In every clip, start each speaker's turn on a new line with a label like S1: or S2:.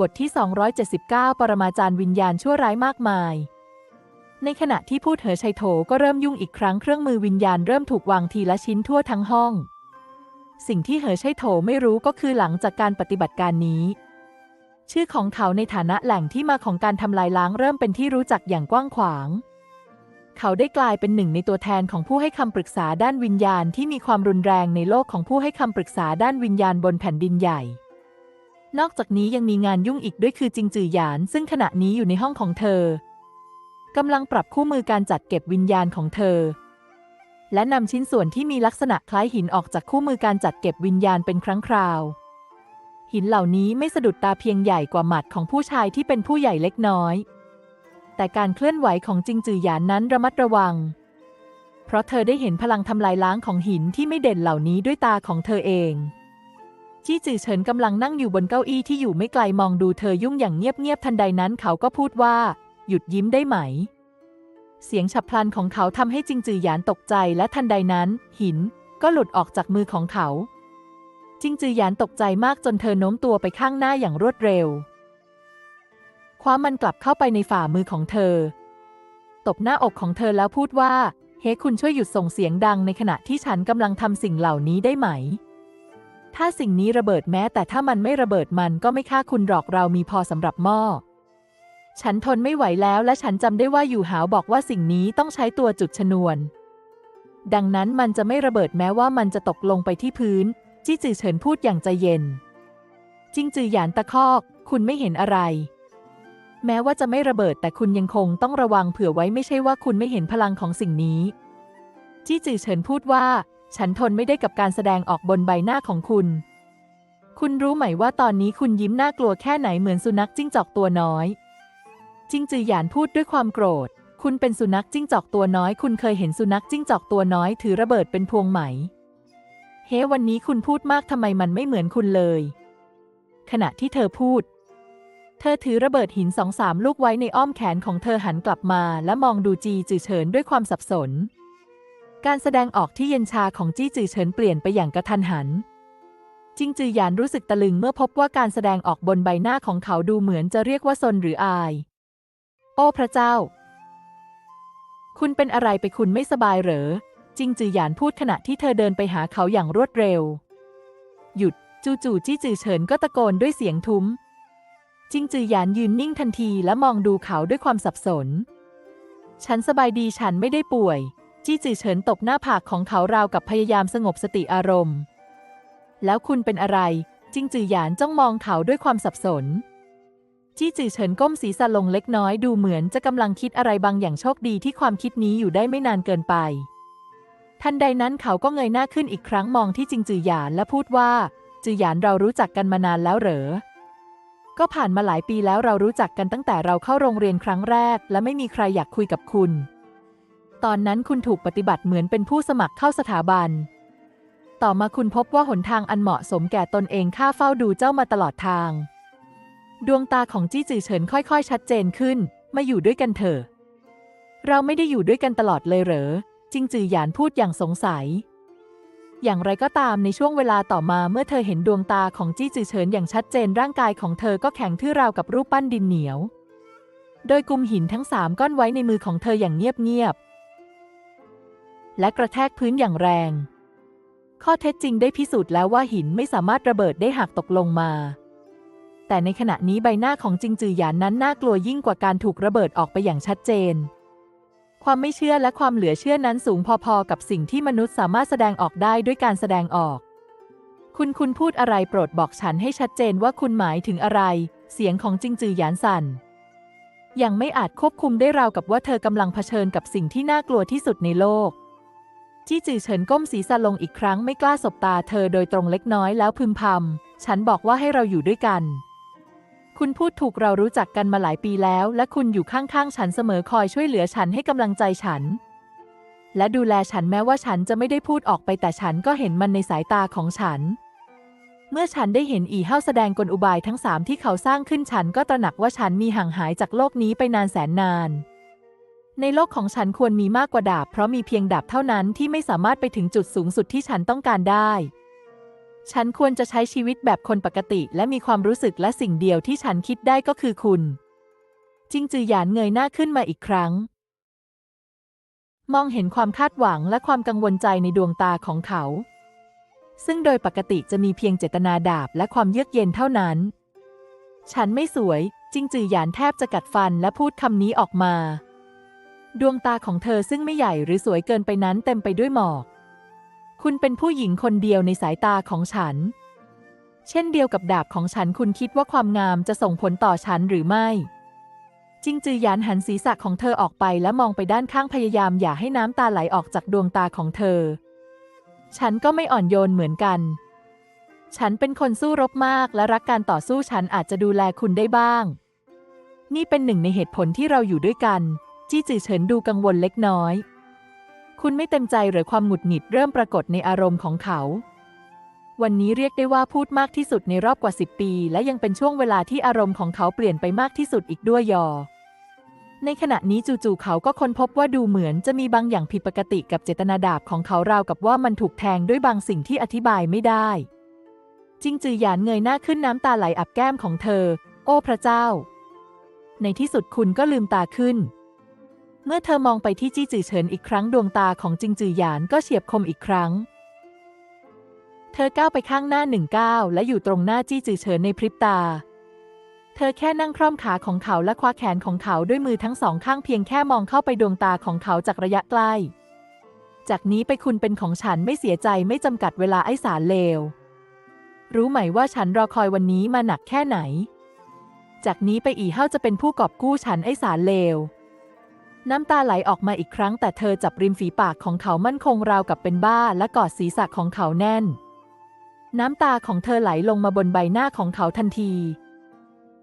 S1: บทที่ 279 ปรมาจารย์วิญญาณชั่วร้ายมากมาย ในขณะที่พูดเหอชัยโถก็เริ่มยุ่งอีกครั้งเครื่องมือวิญญาณเริ่มถูกวางทีละชิ้นทั่วทั้งห้อง สิ่งที่เหอชัยโถไม่รู้ก็คือหลังจากการปฏิบัติการนี้ ชื่อของเขาในฐานะแหล่งที่มาของการทำลายล้างเริ่มเป็นที่รู้จักอย่างกว้างขวาง เขาได้กลายเป็นหนึ่งในตัวแทนของผู้ให้คำปรึกษาด้านวิญญาณที่มีความรุนแรงในโลกของผู้ให้คำปรึกษาด้านวิญญาณบนแผ่นดินใหญ่ นอกจากนี้ยังมีงานยุ่งอีกด้วยคือจิงจือหยาน ซึ่งขณะนี้อยู่ในห้องของเธอกำลังปรับคู่มือการจัดเก็บวิญญาณของเธอ และนำชิ้นส่วนที่มีลักษณะคล้ายหินออกจากคู่มือการจัดเก็บวิญญาณเป็นครั้งคราว หินเหล่านี้ไม่สะดุดตาเพียงใหญ่กว่าหมัดของผู้ชายที่เป็นผู้ใหญ่เล็กน้อย แต่การเคลื่อนไหวของจิงจือหยานนั้นระมัดระวัง เพราะเธอได้เห็นพลังทำลายล้างของหินที่ไม่เด่นเหล่านี้ด้วยตาของเธอเอง จี้จือเฉินกำลังนั่งอยู่บนเก้าอี้ที่อยู่ไม่ไกลมองดูเธอยุ่งอย่างเงียบๆทันใดนั้นเขาก็พูดว่า หยุดยิ้มได้ไหม เสียงฉับพลันของเขาทำให้จิงจือหยานตกใจและทันใดนั้น หิน ก็หลุดออกจากมือของเขา จิงจือหยานตกใจมากจนเธอโน้มตัวไปข้างหน้าอย่างรวดเร็ว คว้ามันกลับเข้าไปในฝ่ามือของเธอ ตบหน้าอกของเธอแล้วพูดว่า เฮ้คุณช่วยหยุดส่งเสียงดังในขณะที่ฉันกำลังทำสิ่งเหล่านี้ได้ไหม ถ้าสิ่งนี้ระเบิดแม้แต่ถ้ามันไม่ระเบิดมันก็ไม่ฆ่าคุณหรอกเรามีพอสำหรับหม้อ ฉันทนไม่ไหวแล้วและฉันจำได้ว่าอยู่หาวบอกว่าสิ่งนี้ต้องใช้ตัวจุดชนวน ดังนั้นมันจะไม่ระเบิดแม้ว่ามันจะตกลงไปที่พื้น จี้จือเฉินพูดอย่างใจเย็น จิงจือหยานตะคอก คุณไม่เห็นอะไร แม้ว่าจะไม่ระเบิดแต่คุณยังคงต้องระวังเผื่อไว้ไม่ใช่ว่าคุณไม่เห็นพลังของสิ่งนี้ จี้จือเฉินพูดว่า ฉันทนไม่ได้กับการแสดงออกบนใบหน้าของคุณ คุณรู้ไหมว่าตอนนี้คุณยิ้มน่ากลัวแค่ไหนเหมือนสุนัขจิ้งจอกตัวน้อย จิงจือหยานพูดด้วยความโกรธ คุณเป็นสุนัขจิ้งจอกตัวน้อย คุณเคยเห็นสุนัขจิ้งจอกตัวน้อยถือระเบิดเป็นพวงไหม เฮ้ วันนี้คุณพูดมากทำไมมันไม่เหมือนคุณเลย ขณะที่เธอพูด เธอถือระเบิดหินสองสามลูกไว้ในอ้อมแขนของเธอหันกลับมา และมองดูจีจือเฉินด้วยความสับสน การแสดงออกที่เย็นชาของจี้จือเฉินเปลี่ยนไปอย่างกระทันหัน จิงจือหยานรู้สึกตะลึงเมื่อพบว่าการแสดงออกบนใบหน้าของเขาดูเหมือนจะเรียกว่าซนหรืออาย โอ้พระเจ้า คุณเป็นอะไรไปคุณไม่สบายเหรอ จิงจือหยานพูดขณะที่เธอเดินไปหาเขาอย่างรวดเร็ว หยุดจู่ๆจี้จือเฉินก็ตะโกนด้วยเสียงทุ้ม จิงจือหยานยืนนิ่งทันทีและมองดูเขาด้วยความสับสน ฉันสบายดีฉันไม่ได้ป่วย จี้จือเฉินตบหน้าผากของเขาราวกับพยายามสงบสติอารมณ์ แล้วคุณเป็นอะไร จิงจือหยานจ้องมองเขาด้วยความสับสน จี้จือเฉินก้มศีรษะลงเล็กน้อยดูเหมือนจะกำลังคิดอะไรบางอย่างโชคดีที่ความคิดนี้อยู่ได้ไม่นานเกินไป ทันใดนั้นเขาก็เงยหน้าขึ้นอีกครั้งมองที่จิงจือหยานและพูดว่า จือหยานเรารู้จักกันมานานแล้วเหรอก็ผ่านมาหลายปีแล้วเรารู้จักกันตั้งแต่เราเข้าโรงเรียนครั้งแรก และไม่มีใครอยากคุยกับคุณ ตอนนั้นคุณถูกปฏิบัติเหมือนเป็นผู้สมัครเข้าสถาบัน ต่อมาคุณพบว่าหนทางอันเหมาะสมแก่ตนเองข้าเฝ้าดูเจ้ามาตลอดทาง ดวงตาของจี้จือเฉินค่อยๆ ชัดเจนขึ้น มาอยู่ด้วยกันเถอะ เราไม่ได้อยู่ด้วยกันตลอดเลยเหรอ จิงจือหยานพูดอย่างสงสัย อย่างไรก็ตามในช่วงเวลาต่อมาเมื่อเธอเห็นดวงตาของจี้จือเฉินอย่างชัดเจนร่างกายของเธอก็แข็งทื่อราวกับรูปปั้นดินเหนียว โดยกุมหินทั้งสามก้อนไว้ในมือของเธออย่างเงียบๆ และกระแทกพื้นอย่างแรง ข้อเท็จจริงได้พิสูจน์แล้วว่าหินไม่สามารถระเบิดได้หากตกลงมา แต่ในขณะนี้ใบหน้าของจิงจือหยานนั้นน่ากลัวยิ่งกว่าการถูกระเบิดออกไปอย่างชัดเจน ความไม่เชื่อและความเหลือเชื่อนั้นสูงพอๆกับสิ่งที่มนุษย์สามารถแสดงออกได้ด้วยการแสดงออก คุณคุณพูดอะไรโปรดบอกฉันให้ชัดเจนว่าคุณหมายถึงอะไร เสียงของจิงจือหยานสั่นยังไม่อาจควบคุมได้ราวกับว่าเธอกำลังเผชิญกับสิ่งที่น่ากลัวที่สุดในโลก จี้จือเฉินก้มศีรษะลงอีกครั้งไม่กล้าสบตาเธอโดยตรงเล็กน้อยแล้วพึมพำ ฉันบอกว่าให้เราอยู่ด้วยกัน คุณพูดถูกเรารู้จักกันมาหลายปีแล้ว และคุณอยู่ข้างๆฉันเสมอคอยช่วยเหลือฉันให้กำลังใจฉัน และดูแลฉันแม้ว่าฉันจะไม่ได้พูดออกไปแต่ฉันก็เห็นมันในสายตาของฉัน เมื่อฉันได้เห็นอีเฮาแสดงกลอุบายทั้งสามที่เขาสร้างขึ้นฉันก็ตระหนักว่าฉันมีห่างหายจากโลกนี้ไปนานแสนนาน ในโลกของฉันควรมีมากกว่าดาบ เพราะมีเพียงดาบเท่านั้นที่ไม่สามารถไปถึงจุดสูงสุดที่ฉันต้องการได้ ฉันควรจะใช้ชีวิตแบบคนปกติ และมีความรู้สึกและสิ่งเดียวที่ฉันคิดได้ก็คือคุณ จิงจือหยานเงยหน้าขึ้นมาอีกครั้ง มองเห็นความคาดหวังและความกังวลใจในดวงตาของเขา ซึ่งโดยปกติจะมีเพียงเจตนาดาบและความเยือกเย็นเท่านั้น ฉันไม่สวย จิงจือหยานแทบจะกัดฟันและพูดคำนี้ออกมา ดวงตาของเธอซึ่งไม่ใหญ่หรือสวยเกินไปนั้นเต็มไปด้วยหมอก คุณเป็นผู้หญิงคนเดียวในสายตาของฉัน เช่นเดียวกับดาบของฉันคุณคิดว่าความงามจะส่งผลต่อฉันหรือไม่ จิงจือหยานหันศีรษะของเธอออกไปและมองไปด้านข้างพยายามอย่าให้น้ำตาไหลออกจากดวงตาของเธอ ฉันก็ไม่อ่อนโยนเหมือนกัน ฉันเป็นคนสู้รบมากและรักการต่อสู้ฉันอาจจะดูแลคุณได้บ้าง นี่เป็นหนึ่งในเหตุผลที่เราอยู่ด้วยกัน จี้จือเฉินดูกังวลเล็กน้อย คุณไม่เต็มใจหรือความหงุดหงิดเริ่มปรากฏในอารมณ์ของเขา วันนี้เรียกได้ว่าพูดมากที่สุดในรอบกว่า 10 ปี และยังเป็นช่วงเวลาที่อารมณ์ของเขาเปลี่ยนไปมากที่สุดอีกด้วยยอ ในขณะนี้จู่ๆเขาก็ค้นพบว่าดูเหมือนจะมีบางอย่างผิดปกติกับเจตนาดาบของเขาราวกับว่ามันถูกแทงด้วยบางสิ่งที่อธิบายไม่ได้จิงจือหยานเงยหน้าขึ้นน้ำตาไหลอับแก้มของเธอ โอ้พระเจ้า ในที่สุดคุณก็ลืมตาขึ้น เมื่อเธอมองไปที่จี้จือเฉินอีกครั้งดวงตาของจิงจือหยานก็เฉียบคมอีกครั้ง เธอก้าวไปข้างหน้าหนึ่งก้าวและอยู่ตรงหน้าจี้จือเฉินในพริบตา เธอแค่นั่งคร่อมขาของเขาและคว้าแขนของเขาด้วยมือทั้งสองข้างเพียงแค่มองเข้าไปดวงตาของเขาจากระยะใกล้ จากนี้ไปคุณเป็นของฉันไม่เสียใจไม่จำกัดเวลาไอ้สารเลว รู้ไหมว่าฉันรอคอยวันนี้มาหนักแค่ไหน จากนี้ไปอีเฮาจะเป็นผู้กอบกู้ฉันไอ้สารเลว น้ำตาไหลออกมาอีกครั้ง แต่เธอจับริมฝีปากของเขามั่นคงราวกับเป็นบ้า และกอดศีรษะของเขาแน่น น้ำตาของเธอไหลลงมาบนใบหน้าของเขาทันที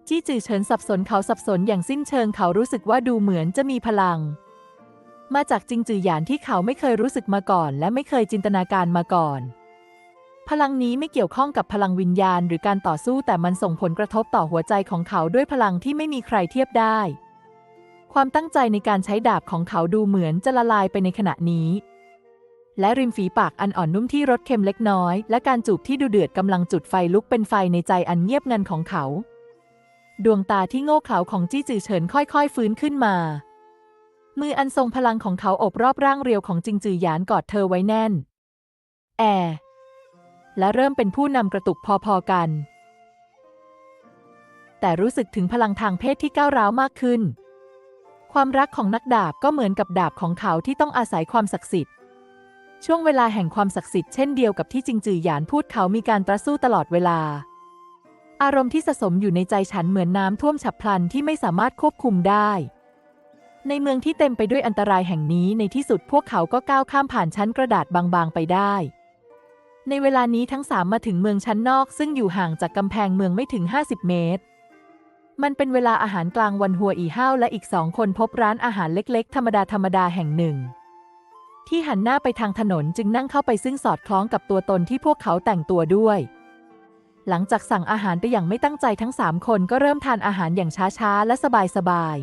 S1: จี้จือเฉินสับสนเขาสับสนอย่างสิ้นเชิงเขารู้สึกว่าดูเหมือนจะมีพลัง มาจากจิงจือหยานที่เขาไม่เคยรู้สึกมาก่อน และไม่เคยจินตนาการมาก่อน พลังนี้ไม่เกี่ยวข้องกับพลังวิญญาณ หรือการต่อสู้แต่มันส่งผลกระทบต่อหัวใจของเขาด้วยพลังที่ไม่มีใครเทียบได้ ความตั้งใจในการใช้ดาบของเขาดูเหมือนจะละลายไปในขณะนี้ และริมฝีปากอันอ่อนนุ่มที่รสเค็มเล็กน้อย และการจูบที่ดูเดือดกำลังจุดไฟลุกเป็นไฟในใจอันเงียบงันของเขา ดวงตาที่โง่เขลาของจี้จือเฉินค่อยๆฟื้นขึ้นมา มืออันทรงพลังของเขาอบรอบร่างเรียวของจิงจือหยานกอดเธอไว้แน่น แอ และเริ่มเป็นผู้นำกระตุกพอๆกัน แต่รู้สึกถึงพลังทางเพศที่ก้าวร้าวมากขึ้น ความรักของนักดาบก็เหมือนกับดาบของเขาที่ต้องอาศัยความศักดิ์สิทธิ์ ช่วงเวลาแห่งความศักดิ์สิทธิ์เช่นเดียวกับที่จิงจือหยานพูดเขามีการต่อสู้ตลอดเวลา อารมณ์ที่สะสมอยู่ในใจฉันเหมือนน้ำท่วมฉับพลันที่ไม่สามารถควบคุมได้ ในเมืองที่เต็มไปด้วยอันตรายแห่งนี้ในที่สุดพวกเขาก็ก้าวข้ามผ่านชั้นกระดาษบางๆไปได้ ในเวลานี้ทั้งสามมาถึงเมืองชั้นนอก ซึ่งอยู่ห่างจากกำแพงเมืองไม่ถึง 50 เมตร มันเป็นเวลาอาหารกลางวันหัวอีห้าวและอีกสองคนพบร้านอาหารเล็กๆ ธรรมดาธรรมดาแห่งหนึ่ง ที่หันหน้าไปทางถนนจึงนั่งเข้าไปซึ่งสอดคล้องกับตัวตนที่พวกเขาแต่งตัวด้วย หลังจากสั่งอาหารไปอย่างไม่ตั้งใจทั้งสามคนก็เริ่มทานอาหารอย่างช้าๆ และสบาย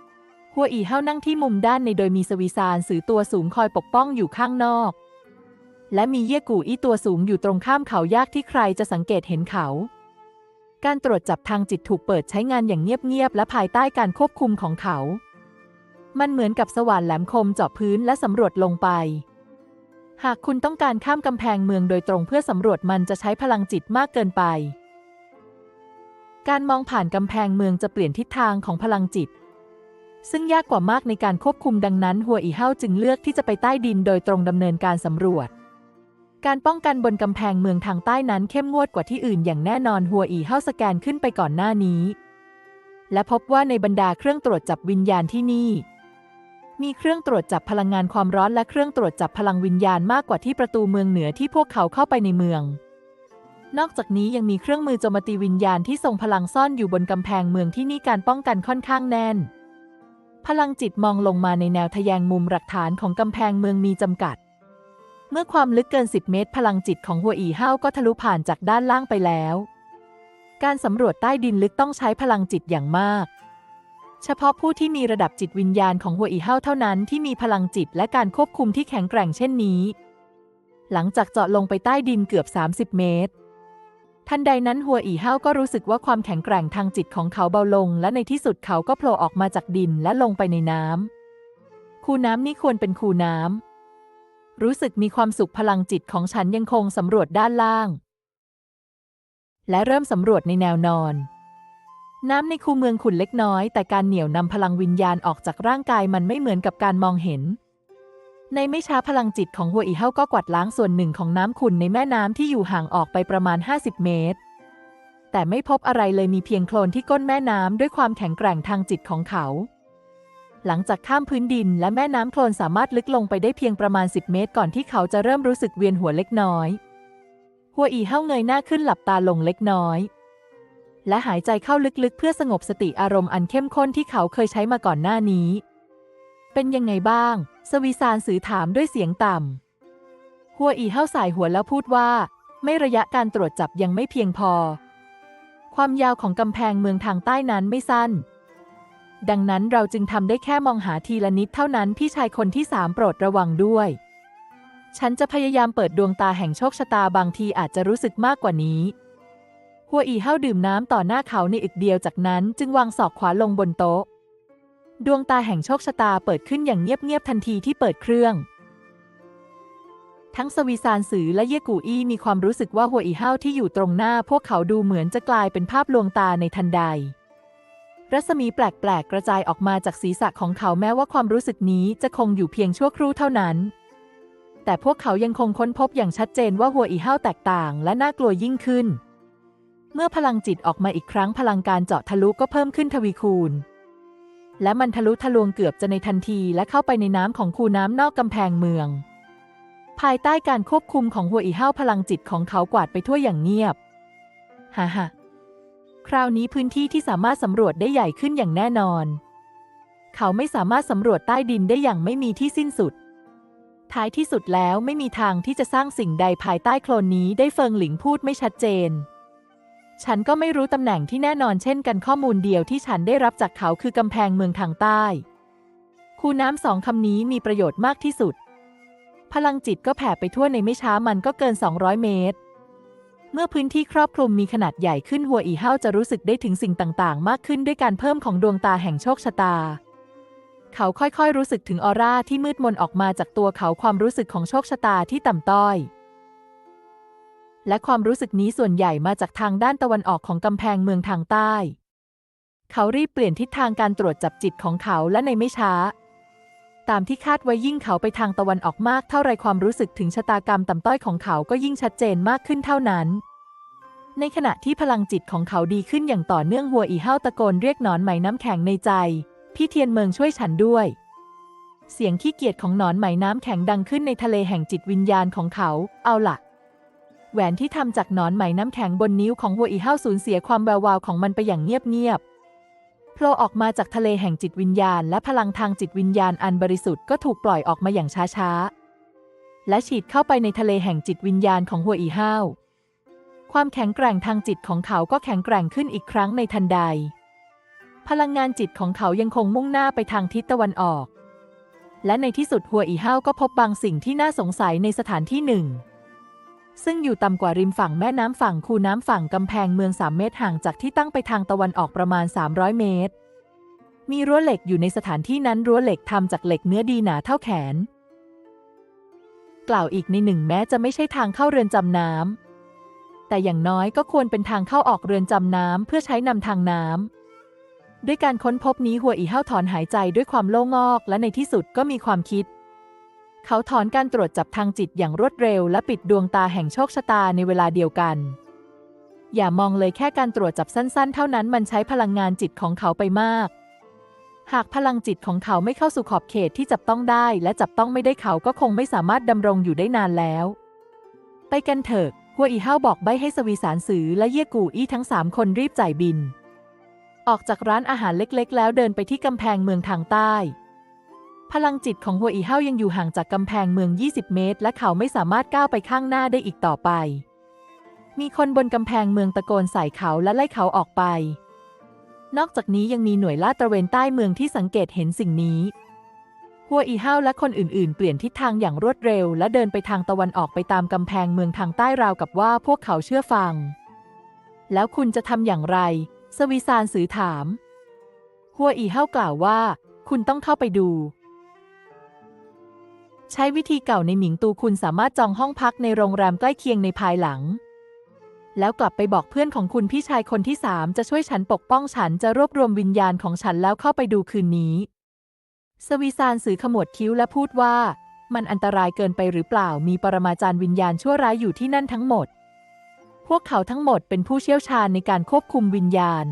S1: ๆหัวอีเฮานั่งที่มุมด้านในโดยมีสวีซานสือตัวสูงคอยปกป้องอยู่ข้างนอก และมีเย่กูอี้ตัวสูงอยู่ตรงข้ามเขายากที่ใครจะสังเกตเห็นเขา การตรวจจับทางจิตถูกเปิดใช้งานอย่างเงียบๆและภายใต้การควบคุมของเขา มันเหมือนกับสว่านแหลมคมเจาะพื้นและสำรวจลงไป หากคุณต้องการข้ามกำแพงเมืองโดยตรงเพื่อสำรวจมันจะใช้พลังจิตมากเกินไป การมองผ่านกำแพงเมืองจะเปลี่ยนทิศทางของพลังจิต ซึ่งยากกว่ามากในการควบคุมดังนั้น หัวอีเฮาจึงเลือกที่จะไปใต้ดินโดยตรงดำเนินการสำรวจ การป้องกันบนกำแพงเมืองทางใต้นั้นเข้มงวดกว่าที่อื่นอย่างแน่นอนหัวอีเฮาสแกนขึ้นไปก่อนหน้านี้ และพบว่าในบรรดาเครื่องตรวจจับวิญญาณที่นี่ มีเครื่องตรวจจับพลังงานความร้อนและเครื่องตรวจจับพลังวิญญาณมากกว่าที่ประตูเมืองเหนือที่พวกเขาเข้าไปในเมือง นอกจากนี้ยังมีเครื่องมือโจมตีวิญญาณที่ทรงพลังซ่อนอยู่บนกำแพงเมืองที่นี่การป้องกันค่อนข้างแน่น พลังจิตมองลงมาในแนวทะแยงมุมหลักฐานของกำแพงเมืองมีจำกัด เมื่อความลึกเกิน 10 เมตร พลังจิตของหัวอีเฮาก็ทะลุผ่านจากด้านล่างไปแล้ว การสำรวจใต้ดินลึกต้องใช้พลังจิตอย่างมาก เฉพาะผู้ที่มีระดับจิตวิญญาณของหัวอีเฮาเท่านั้นที่มีพลังจิตและการควบคุมที่แข็งแกร่งเช่นนี้ หลังจากเจาะลงไปใต้ดินเกือบ 30 เมตร ทันใดนั้นหัวอีเฮาก็รู้สึกว่าความแข็งแกร่งทางจิตของเขาเบาลง และในที่สุดเขาก็โผล่ออกมาจากดินและลงไปในน้ำคูน้ำนี่ควรเป็นคูน้ำ รู้สึกมีความสุขพลังจิตของฉันยังคงสำรวจด้านล่าง และเริ่มสำรวจในแนวนอน น้ำในคูเมืองขุ่นเล็กน้อย แต่การเหนี่ยวนำพลังวิญญาณออกจากร่างกายมันไม่เหมือนกับการมองเห็น ในไม่ช้าพลังจิตของหัวอีเฮาก็กวาดล้างส่วนหนึ่งของน้ำขุ่นในแม่น้ำที่อยู่ห่างออกไปประมาณ 50 เมตร แต่ไม่พบอะไรเลยมีเพียงโคลนที่ก้นแม่น้ำด้วยความแข็งแกร่งทางจิตของเขา หลังจากข้ามพื้นดินและแม่น้ำโคลนสามารถลึกลงไปได้เพียงประมาณ 10 เมตร ก่อนที่เขาจะเริ่มรู้สึกเวียนหัวเล็กน้อย หัวอีเฮาเงยหน้าขึ้นหลับตาลงเล็กน้อย และหายใจเข้าลึกๆ เพื่อสงบสติอารมณ์อันเข้มข้นที่เขาเคยใช้มาก่อนหน้านี้ เป็นยังไงบ้าง สวีซานสื่อถามด้วยเสียงต่ำหัวอีเฮาสายหัวแล้วพูดว่า ไม่ระยะการตรวจจับยังไม่เพียงพอ ความยาวของกำแพงเมืองทางใต้นั้นไม่สั้น ดังนั้นเราจึงทำได้แค่มองหาทีละนิดเท่านั้นพี่ชายคนที่สามโปรดระวังด้วย ฉันจะพยายามเปิดดวงตาแห่งโชคชะตาบางทีอาจจะรู้สึกมากกว่านี้ หัวอีเฮาดื่มน้ำต่อหน้าเขาในอึกเดียวจากนั้นจึงวางศอกขวาลงบนโต๊ะ ดวงตาแห่งโชคชะตาเปิดขึ้นอย่างเงียบๆทันทีที่เปิดเครื่องทั้งสวีซานสือและเยกูอี้มีความรู้สึกว่าหัวอีเฮาที่อยู่ตรงหน้าพวกเขาดูเหมือนจะกลายเป็นภาพลวงตาในทันใด รัศมีแปลกๆ กระจายออกมาจากศีรษะของเขาแม้ว่าความรู้สึกนี้จะคงอยู่เพียงชั่วครู่เท่านั้น แต่พวกเขายังคงค้นพบอย่างชัดเจนว่าหัวอีเฮาแตกต่างและน่ากลัวยิ่งขึ้น เมื่อพลังจิตออกมาอีกครั้งพลังการเจาะทะลุก็เพิ่มขึ้นทวีคูณ และมันทะลุทะลวงเกือบจะในทันทีและเข้าไปในน้ำของคูน้ำนอกกำแพงเมือง ภายใต้การควบคุมของหัวอีเฮาพลังจิตของเขากวาดไปทั่วอย่างเงียบ ฮ่าฮ่า คราวนี้พื้นที่ที่สามารถสำรวจได้ใหญ่ขึ้นอย่างแน่นอน เขาไม่สามารถสำรวจใต้ดินได้อย่างไม่มีที่สิ้นสุด ท้ายที่สุดแล้วไม่มีทางที่จะสร้างสิ่งใดภายใต้โคลนนี้ได้เฟิงหลิงพูดไม่ชัดเจน ฉันก็ไม่รู้ตำแหน่งที่แน่นอนเช่นกันข้อมูลเดียวที่ฉันได้รับจากเขาคือกำแพงเมืองทางใต้ คูน้ำสองคำนี้มีประโยชน์มากที่สุด พลังจิตก็แผ่ไปทั่วในไม่ช้ามันก็เกิน 200 เมตร เมื่อพื้นที่ครอบคลุมมีขนาดใหญ่ขึ้นหัวอีเฮาจะรู้สึกได้ถึงสิ่งต่างๆ มากขึ้นด้วยการเพิ่มของดวงตาแห่งโชคชะตา เขาค่อยๆรู้สึกถึงออร่าที่มืดมนออกมาจากตัวเขาความรู้สึกของโชคชะตาที่ต่ำต้อย และความรู้สึกนี้ส่วนใหญ่มาจากทางด้านตะวันออกของกำแพงเมืองทางใต้ เขารีบเปลี่ยนทิศทางการตรวจจับจิตของเขาและในไม่ช้า ตามที่คาดไว้ยิ่งเขาไปทางตะวันออกมากเท่าไรความรู้สึกถึงชะตากรรมต่ำต้อยของเขาก็ยิ่งชัดเจนมากขึ้นเท่านั้น ในขณะที่พลังจิตของเขาดีขึ้นอย่างต่อเนื่องหัวอีเฮาตะโกนเรียกหนอนไหมน้ำแข็งในใจ พี่เทียนเมืองช่วยฉันด้วย เสียงขี้เกียจของหนอนไหมน้ำแข็งดังขึ้นในทะเลแห่งจิตวิญญาณของเขา เอาล่ะแหวนที่ทำจากหนอนไหมน้ำแข็งบนนิ้วของหัวอีเฮาสูญเสียความแวววาวของมันไปอย่างเงียบๆ โผล่ออกมาจากทะเลแห่งจิตวิญญาณ และพลังทางจิตวิญญาณอันบริสุทธิ์ก็ถูกปล่อยออกมาอย่างช้าๆ และฉีดเข้าไปในทะเลแห่งจิตวิญญาณของหัวอีเฮาว ความแข็งแกร่งทางจิตของเขาก็แข็งแกร่งขึ้นอีกครั้งในทันใด พลังงานจิตของเขายังคงมุ่งหน้าไปทางทิศตะวันออก และในที่สุดหัวอีเฮาวก็พบบางสิ่งที่น่าสงสัยในสถานที่หนึ่ง ซึ่งอยู่ต่ำกว่าริมฝั่งแม่น้ำฝั่งคูน้ำฝั่งกำแพงเมือง 3 เมตรห่างจากที่ตั้งไปทางตะวันออกประมาณ 300 เมตร มีรั้วเหล็กอยู่ในสถานที่นั้นรั้วเหล็กทำจากเหล็กเนื้อดีหนาเท่าแขน กล่าวอีกในหนึ่งแม้จะไม่ใช่ทางเข้าเรือนจำน้ำแต่อย่างน้อยก็ควรเป็นทางเข้าออกเรือนจำน้ำเพื่อใช้นำทางน้ำด้วยการค้นพบนี้หัวอีเฮาถอนหายใจด้วยความโล่งอกและในที่สุดก็มีความคิด เขาถอนการตรวจจับทางจิตอย่างรวดเร็วและปิดดวงตาแห่งโชคชะตาในเวลาเดียวกัน อย่ามองเลยแค่การตรวจจับสั้นๆ เท่านั้นมันใช้พลังงานจิตของเขาไปมาก หากพลังจิตของเขาไม่เข้าสู่ขอบเขตที่จับต้องได้ และจับต้องไม่ได้เขาก็คงไม่สามารถดำรงอยู่ได้นานแล้ว ไปกันเถอะหัวอีเฮาบอกใบให้สวีสารสือและเย่กูอี้ทั้งสามคนรีบจ่ายบิน ออกจากร้านอาหารเล็กๆ แล้วเดินไปที่กำแพงเมืองทางใต้ พลังจิตของหัวอีเฮายังอยู่ห่างจากกำแพงเมือง 20 เมตร และเขาไม่สามารถก้าวไปข้างหน้าได้อีกต่อไป มีคนบนกำแพงเมืองตะโกนใส่เขาและไล่เขาออกไป นอกจากนี้ยังมีหน่วยลาดตระเวนใต้เมืองที่สังเกตเห็นสิ่งนี้ หัวอีเฮาและคนอื่นๆ เปลี่ยนทิศทางอย่างรวดเร็ว และเดินไปทางตะวันออกไปตามกำแพงเมืองทางใต้ราวกับว่าพวกเขาเชื่อฟัง แล้วคุณจะทำอย่างไร สวีซานสือถาม หัวอีเฮากล่าวว่า คุณต้องเข้าไปดู ใช้วิธีเก่าในหมิงตูคุณสามารถจองห้องพักในโรงแรมใกล้เคียงในภายหลัง แล้วกลับไปบอกเพื่อนของคุณพี่ชายคนที่สามจะช่วยฉันปกป้องฉันจะรวบรวมวิญญาณของฉันแล้วเข้าไปดูคืนนี้ สวีซานสือขมวดคิ้วและพูดว่า มันอันตรายเกินไปหรือเปล่ามีปรมาจารย์วิญญาณชั่วร้ายอยู่ที่นั่นทั้งหมด พวกเขาทั้งหมดเป็นผู้เชี่ยวชาญในการควบคุมวิญญาณ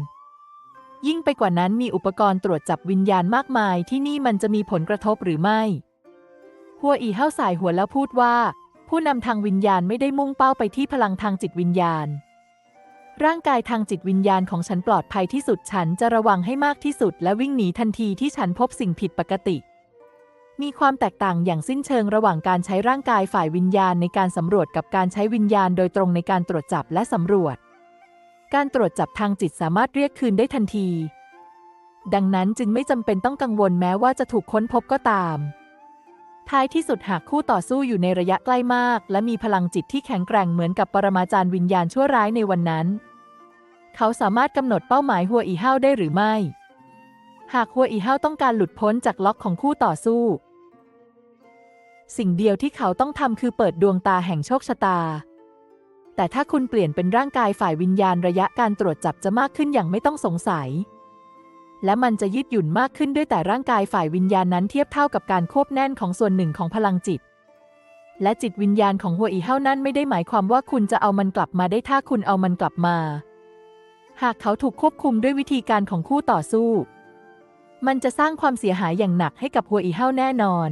S1: ยิ่งไปกว่านั้นมีอุปกรณ์ตรวจจับวิญญาณมากมายที่นี่มันจะมีผลกระทบหรือไม่ หัวอีเฮ้าสายหัวแล้วพูดว่า ผู้นำทางวิญญาณไม่ได้มุ่งเป้าไปที่พลังทางจิตวิญญาณ ร่างกายทางจิตวิญญาณของฉันปลอดภัยที่สุดฉันจะระวังให้มากที่สุด และวิ่งหนีทันทีที่ฉันพบสิ่งผิดปกติ มีความแตกต่างอย่างสิ้นเชิงระหว่างการใช้ร่างกายฝ่ายวิญญาณในการสำรวจกับการใช้วิญญาณโดยตรงในการตรวจจับและสำรวจ การตรวจจับทางจิตสามารถเรียกคืนได้ทันที ดังนั้นจึงไม่จำเป็นต้องกังวลแม้ว่าจะถูกค้นพบก็ตาม ท้ายที่สุดหากคู่ต่อสู้อยู่ในระยะใกล้มาก และมีพลังจิตที่แข็งแกร่งเหมือนกับปรมาจารย์วิญญาณชั่วร้ายในวันนั้น เขาสามารถกำหนดเป้าหมายหัวอีเฮาได้หรือไม่ หากหัวอีเฮาต้องการหลุดพ้นจากล็อกของคู่ต่อสู้ สิ่งเดียวที่เขาต้องทำคือเปิดดวงตาแห่งโชคชะตา แต่ถ้าคุณเปลี่ยนเป็นร่างกายฝ่ายวิญญาณระยะการตรวจจับจะมากขึ้นอย่างไม่ต้องสงสัย และมันจะยืดหยุ่นมากขึ้นด้วยแต่ร่างกายฝ่ายวิญญาณนั้นเทียบเท่ากับการควบแน่นของส่วนหนึ่งของพลังจิต และจิตวิญญาณของหัวอีเฮานั่นไม่ได้หมายความว่าคุณจะเอามันกลับมาได้ถ้าคุณเอามันกลับมา หากเขาถูกควบคุมด้วยวิธีการของคู่ต่อสู้ มันจะสร้างความเสียหายอย่างหนักให้กับหัวอีเฮาแน่นอน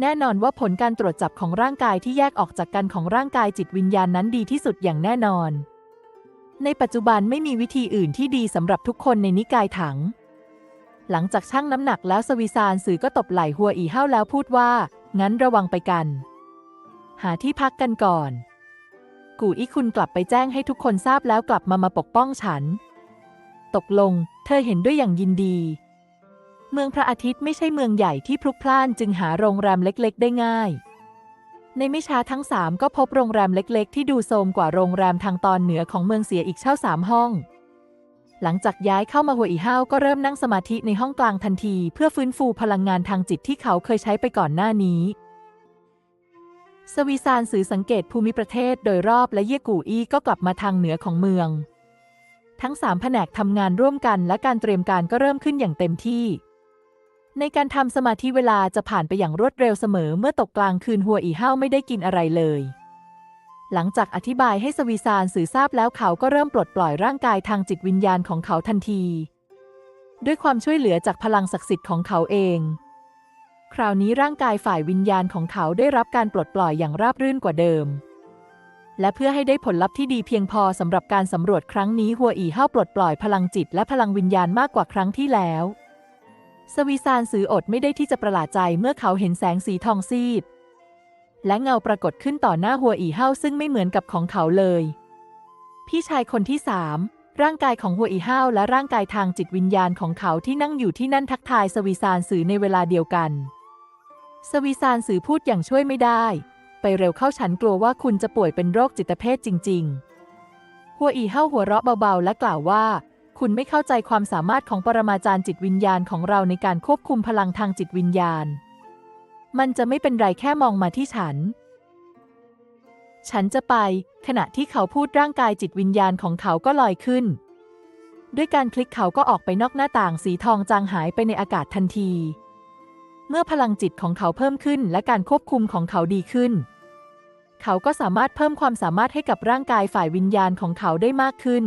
S1: แน่นอนว่าผลการตรวจจับของร่างกายที่แยกออกจากกันของร่างกายจิตวิญญาณนั้นดีที่สุดอย่างแน่นอน ในปัจจุบันไม่มีวิธีอื่นที่ดีสำหรับทุกคนในนิกายถัง หลังจากชั่งน้ำหนักแล้วสวีซานสื่อก็ตบไหล่หัวอีเห้าแล้วพูดว่า งั้นระวังไปกัน หาที่พักกันก่อน กูอีคุณกลับไปแจ้งให้ทุกคนทราบแล้วกลับมามาปกป้องฉัน ตกลง เธอเห็นด้วยอย่างยินดี เมืองพระอาทิตย์ไม่ใช่เมืองใหญ่ที่พลุกพล่านจึงหาโรงแรมเล็ก ๆ ได้ง่าย ในไม่ช้าทั้งสามก็พบโรงแรมเล็กๆ ที่ดูโทรมกว่าโรงแรมทางตอนเหนือของเมืองเสียอีกเช่าสามห้อง หลังจากย้ายเข้ามาหัวอีห้าวก็เริ่มนั่งสมาธิในห้องกลางทันที เพื่อฟื้นฟูพลังงานทางจิตที่เขาเคยใช้ไปก่อนหน้านี้ สวีซานสื่อสังเกตภูมิประเทศโดยรอบและเย่กูอี้ก็กลับมาทางเหนือของเมือง ทั้งสามแผนกทำงานร่วมกันและการเตรียมการก็เริ่มขึ้นอย่างเต็มที่ ในการทำสมาธิเวลาจะผ่านไปอย่างรวดเร็วเสมอเมื่อตกกลางคืนหัวอีห้าวไม่ได้กินอะไรเลย หลังจากอธิบายให้สวีซานสื่อทราบแล้วเขาก็เริ่มปลดปล่อยร่างกายทางจิตวิญญาณของเขาทันที ด้วยความช่วยเหลือจากพลังศักดิ์สิทธิ์ของเขาเอง คราวนี้ร่างกายฝ่ายวิญญาณของเขาได้รับการปลดปล่อยอย่างราบรื่นกว่าเดิม และเพื่อให้ได้ผลลัพธ์ที่ดีเพียงพอสำหรับการสำรวจครั้งนี้หัวอีห้าวปลดปล่อยพลังจิตและพลังวิญญาณมากกว่าครั้งที่แล้ว สวีซานสืออดไม่ได้ที่จะประหลาดใจเมื่อเขาเห็นแสงสีทองซีด และเงาปรากฏขึ้นต่อหน้าหัวอีเฮาซึ่งไม่เหมือนกับของเขาเลย พี่ชายคนที่สามร่างกายของหัวอีเฮาและร่างกายทางจิตวิญญาณของเขาที่นั่งอยู่ที่นั่นทักทายสวีซานสือในเวลาเดียวกัน สวีซานสือพูดอย่างช่วยไม่ได้ ไปเร็วเข้าฉันกลัวว่าคุณจะป่วยเป็นโรคจิตเภทจริง ๆ หัวอีเฮาหัวเราะเบาๆ และกล่าวว่า คุณไม่เข้าใจความสามารถของปรมาจารย์จิตวิญญาณของเราในการควบคุมพลังทางจิตวิญญาณ มันจะไม่เป็นไรแค่มองมาที่ฉัน ฉันจะไป ขณะที่เขาพูดร่างกายจิตวิญญาณของเขาก็ลอยขึ้น ด้วยการคลิกเขาก็ออกไปนอกหน้าต่างสีทองจางหายไปในอากาศทันที เมื่อพลังจิตของเขาเพิ่มขึ้นและการควบคุมของเขาดีขึ้น เขาก็สามารถเพิ่มความสามารถให้กับร่างกายฝ่ายวิญญาณของเขาได้มากขึ้น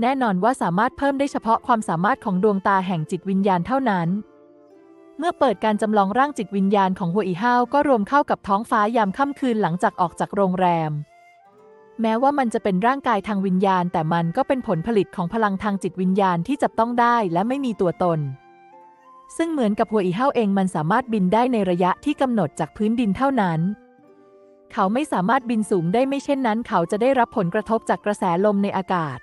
S1: แน่นอนว่าสามารถเพิ่มได้เฉพาะความสามารถของดวงตาแห่งจิตวิญญาณเท่านั้น เมื่อเปิดการจำลองร่างจิตวิญญาณของหัวอีห้าวก็รวมเข้ากับท้องฟ้ายามค่ำคืนหลังจากออกจากโรงแรม แม้ว่ามันจะเป็นร่างกายทางวิญญาณ แต่มันก็เป็นผลผลิตของพลังทางจิตวิญญาณที่จับต้องได้และไม่มีตัวตน ซึ่งเหมือนกับหัวอีห้าวเองมันสามารถบินได้ในระยะที่กำหนดจากพื้นดินเท่านั้นเขาไม่สามารถบินสูงได้ไม่เช่นนั้น เขาจะได้รับผลกระทบจากกระแสลมในอากาศ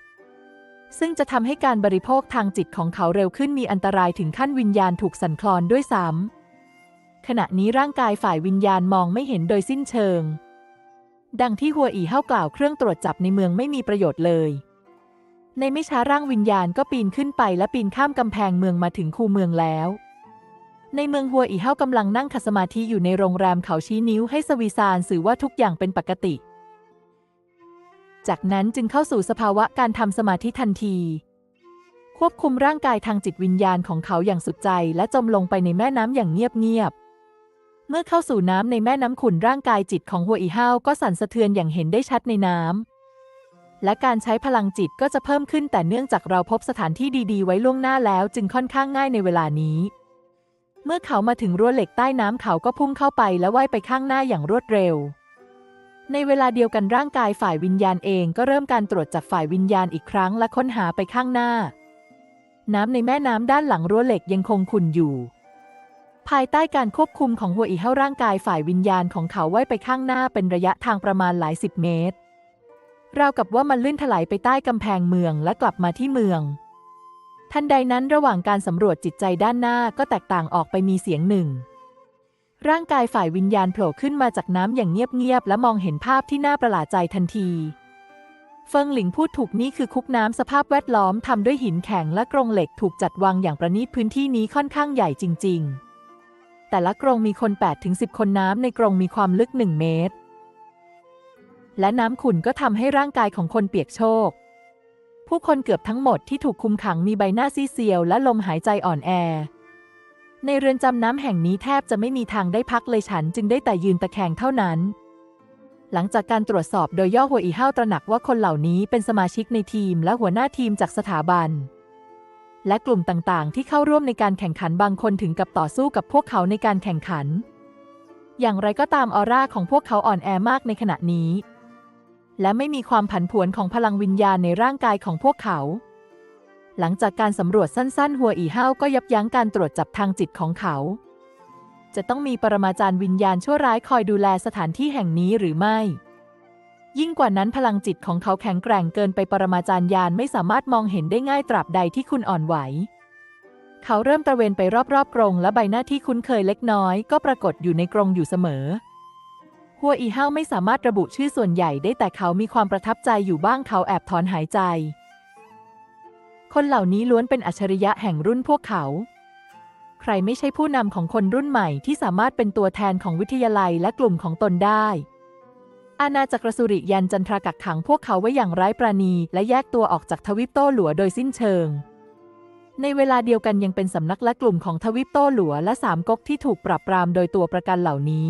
S1: ซึ่งจะทำให้การบริโภคทางจิตของเขาเร็วขึ้นมีอันตรายถึงขั้นวิญญาณถูกสั่นคลอนด้วยซ้ำขณะนี้ร่างกายฝ่ายวิญญาณมองไม่เห็นโดยสิ้นเชิง ดังที่หัวอีเฮากล่าวเครื่องตรวจจับในเมืองไม่มีประโยชน์เลย ในไม่ช้าร่างวิญญาณก็ปีนขึ้นไปและปีนข้ามกำแพงเมืองมาถึงคูเมืองแล้ว ในเมืองหัวอีเฮากำลังนั่งขัดสมาธิอยู่ในโรงแรมเขาชี้นิ้วให้สวีซานสื่อว่าทุกอย่างเป็นปกติ จากนั้นจึงเข้าสู่สภาวะการทำสมาธิทันที ควบคุมร่างกายทางจิตวิญญาณของเขาอย่างสุดใจและจมลงไปในแม่น้ำอย่างเงียบๆ เมื่อเข้าสู่น้ำในแม่น้ำขุ่นร่างกายจิตของหัวอีเฮาวก็สั่นสะเทือนอย่างเห็นได้ชัดในน้ำ และการใช้พลังจิตก็จะเพิ่มขึ้นแต่เนื่องจากเราพบสถานที่ดีๆ ไว้ล่วงหน้าแล้วจึงค่อนข้างง่ายในเวลานี้ เมื่อเขามาถึงรั้วเหล็กใต้น้ำเขาก็พุ่งเข้าไปและว่ายไปข้างหน้าอย่างรวดเร็ว ในเวลาเดียวกันร่างกายฝ่ายวิญญาณเองก็เริ่มการตรวจจับฝ่ายวิญญาณอีกครั้งและค้นหาไปข้างหน้า น้ำในแม่น้ำด้านหลังรั้วเหล็กยังคงขุ่นอยู่ ภายใต้การควบคุมของหัวอีเฮาร่างกายฝ่ายวิญญาณของเขาว่ายไปข้างหน้าเป็นระยะทางประมาณหลายสิบเมตร ราวกับว่ามันลื่นถลายไปใต้กำแพงเมืองและกลับมาที่เมือง ทันใดนั้นระหว่างการสำรวจจิตใจด้านหน้าก็แตกต่างออกไปมีเสียงหนึ่ง ร่างกายฝ่ายวิญญาณโผล่ขึ้นมาจากน้ำอย่างเงียบๆและมองเห็นภาพที่น่าประหลาดใจทันที เฟิงหลิงพูดถูกนี่คือคุกน้ำสภาพแวดล้อมทำด้วยหินแข็งและกรงเหล็กถูกจัดวางอย่างประณีตพื้นที่นี้ค่อนข้างใหญ่จริง ๆ แต่ละกรงมีคน 8-10 คนน้ำในกรงมีความลึก 1 เมตร และน้ำขุ่นก็ทำให้ร่างกายของคนเปียกโชก ผู้คนเกือบทั้งหมดที่ถูกคุมขังมีใบหน้าซีเซียวและลมหายใจอ่อนแอ ในเรือนจำน้ำแห่งนี้แทบจะไม่มีทางได้พักเลยฉันจึงได้แต่ยืนตะแคงเท่านั้น หลังจากการตรวจสอบโดยย่อหัวอีเฮาตระหนักว่าคนเหล่านี้เป็นสมาชิกในทีมและหัวหน้าทีมจากสถาบัน และกลุ่มต่างๆ ที่เข้าร่วมในการแข่งขันบางคนถึงกับต่อสู้กับพวกเขาในการแข่งขัน อย่างไรก็ตามออร่าของพวกเขาอ่อนแอมากในขณะนี้ และไม่มีความผันผวนของพลังวิญญาณในร่างกายของพวกเขา หลังจากการสำรวจสั้น ๆ หัวอีเฮาก็ยับยั้งการตรวจจับทางจิตของเขา จะต้องมีปรมาจารย์วิญญาณชั่วร้ายคอยดูแลสถานที่แห่งนี้หรือไม่ ยิ่งกว่านั้นพลังจิตของเขาแข็งแกร่งเกินไปปรมาจารย์ยานไม่สามารถมองเห็นได้ง่ายตราบใดที่คุณอ่อนไหว เขาเริ่มตระเวนไปรอบๆกรงและใบหน้าที่คุ้นเคยเล็กน้อย ก็ปรากฏอยู่ในกรงอยู่เสมอหัวอีเฮาไม่สามารถระบุชื่อส่วนใหญ่ได้แต่เขามีความประทับใจอยู่บ้างเขาแอบถอนหายใจ คนเหล่านี้ล้วนเป็นอัจฉริยะแห่งรุ่นพวกเขา ใครไม่ใช่ผู้นำของคนรุ่นใหม่ที่สามารถเป็นตัวแทนของวิทยาลัยและกลุ่มของตนได้ อาณาจักรสุริยันจันทรากักขังพวกเขาไว้อย่างไร้ประณีและแยกตัวออกจากทวิปโต้หลัวโดยสิ้นเชิง ในเวลาเดียวกันยังเป็นสำนักและกลุ่มของทวิปโต้หลัวและสามก๊กที่ถูกปราบปรามโดยตัวประกันเหล่านี้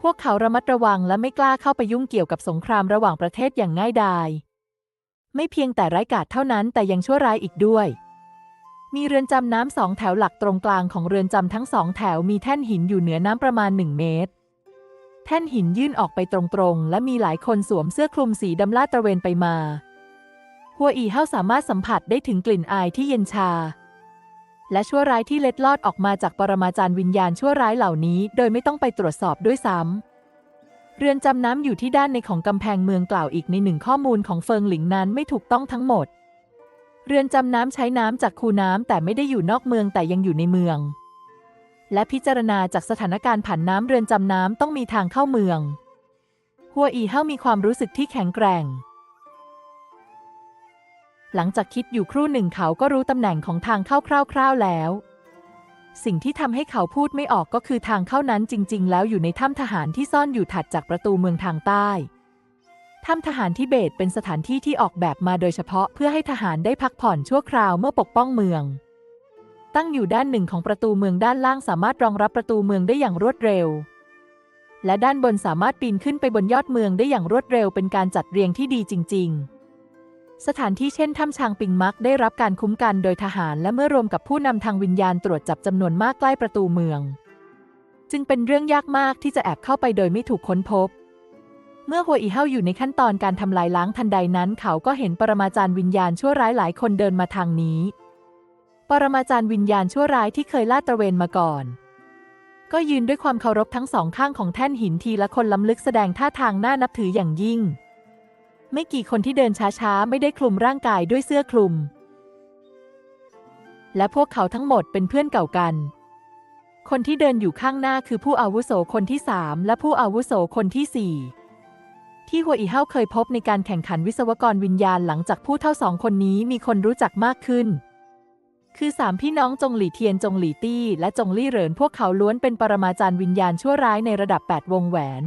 S1: พวกเขาระมัดระวังและไม่กล้าเข้าไปยุ่งเกี่ยวกับสงครามระหว่างประเทศอย่างง่ายดาย ไม่เพียงแต่ไร้กาจเท่านั้นแต่ยังชั่วร้ายอีกด้วย มีเรือนจำน้ำสองแถวหลักตรงกลางของเรือนจำทั้งสองแถวมีแท่นหินอยู่เหนือน้ำประมาณหนึ่งเมตร แท่นหินยื่นออกไปตรงๆ และมีหลายคนสวมเสื้อคลุมสีดำลาดตระเวนไปมา หัวอีเฮาสามารถสัมผัสได้ถึงกลิ่นอายที่เย็นชา และชั่วร้ายที่เล็ดลอดออกมาจากปรมาจารย์วิญญาณชั่วร้ายเหล่านี้ โดยไม่ต้องไปตรวจสอบด้วยซ้ำ เรือนจำน้ำอยู่ที่ด้านในของกำแพงเมืองกล่าวอีกในหนึ่งข้อมูลของเฟิงหลิงนั้นไม่ถูกต้องทั้งหมด เรือนจำน้ำใช้น้ำจากคูน้ำแต่ไม่ได้อยู่นอกเมืองแต่ยังอยู่ในเมือง และพิจารณาจากสถานการณ์ผันน้ำเรือนจำน้ำต้องมีทางเข้าเมือง หัวอีเฮามีความรู้สึกที่แข็งแกร่ง หลังจากคิดอยู่ครู่หนึ่งเขาก็รู้ตำแหน่งของทางเข้าคร่าวๆแล้ว สิ่งที่ทำให้เขาพูดไม่ออกก็คือทางเข้านั้นจริง ๆ แล้วอยู่ในถ้ำทหารที่ซ่อนอยู่ถัดจากประตูเมืองทางใต้ถ้ำทหารทิเบตเป็นสถานที่ที่ออกแบบมาโดยเฉพาะเพื่อให้ทหารได้พักผ่อนชั่วคราวเมื่อปกป้องเมือง ตั้งอยู่ด้านหนึ่งของประตูเมืองด้านล่างสามารถรองรับประตูเมืองได้อย่างรวดเร็ว และด้านบนสามารถปีนขึ้นไปบนยอดเมืองได้อย่างรวดเร็วเป็นการจัดเรียงที่ดีจริง ๆ สถานที่เช่นถ้ำชางปิงมักได้รับการคุ้มกันโดยทหารและเมื่อรวมกับผู้นำทางวิญญาณตรวจจับจำนวนมากใกล้ประตูเมือง จึงเป็นเรื่องยากมากที่จะแอบเข้าไปโดยไม่ถูกค้นพบ เมื่อหัวอีเฮาอยู่ในขั้นตอนการทำลายล้างทันใดนั้น เขาก็เห็นปรมาจารย์วิญญาณชั่วร้ายหลายคนเดินมาทางนี้ ปรมาจารย์วิญญาณชั่วร้ายที่เคยลาดตระเวนมาก่อน ก็ยืนด้วยความเคารพทั้งสองข้างของแท่นหินทีละคนล้ำลึกแสดงท่าทางน่านับถืออย่างยิ่ง ไม่กี่คนที่เดินช้าๆ ไม่ได้คลุมร่างกายด้วยเสื้อคลุม และพวกเขาทั้งหมดเป็นเพื่อนเก่ากัน คนที่เดินอยู่ข้างหน้าคือผู้อาวุโสคนที่สามและผู้อาวุโสคนที่สี่ที่หัวอีเฮาเคยพบในการแข่งขันวิศวกรวิญญาณหลังจากผู้เท่าสองคนนี้มีคนรู้จักมากขึ้น คือสามพี่น้องจงหลี่เทียนจงหลี่ตี้ และจงลี่เหรินพวกเขาล้วนเป็นปรมาจารย์วิญญาณชั่วร้ายในระดับ 8 วงแหวน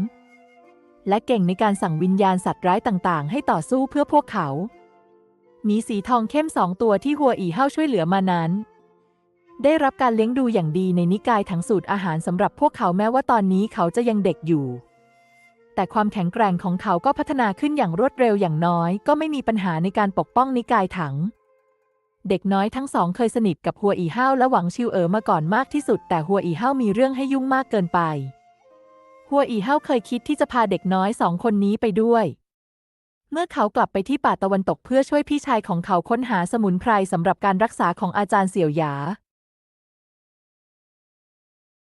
S1: และเก่งในการสั่งวิญญาณสัตว์ร้ายต่างๆ ให้ต่อสู้เพื่อพวกเขามีสีทองเข้มสองตัวที่หัวอีเฮาช่วยเหลือมานั้น ได้รับการเลี้ยงดูอย่างดีในนิกายถังสูตรอาหารสำหรับพวกเขาแม้ว่าตอนนี้เขาจะยังเด็กอยู่ แต่ความแข็งแกร่งของเขาก็พัฒนาขึ้นอย่างรวดเร็วอย่างน้อย ก็ไม่มีปัญหาในการปกป้องนิกายถัง เด็กน้อยทั้งสองเคยสนิทกับหัวอีเฮาและหวังชิวเอ๋อมาก่อนมากที่สุด แต่หัวอีเฮามีเรื่องให้ยุ่งมากเกินไป หัวอีเฮาเคยคิดที่จะพาเด็กน้อยสองคนนี้ไปด้วย เมื่อเขากลับไปที่ป่าตะวันตกเพื่อช่วยพี่ชายของเขาค้นหาสมุนไพรสำหรับการรักษาของอาจารย์เสี่ยวหยา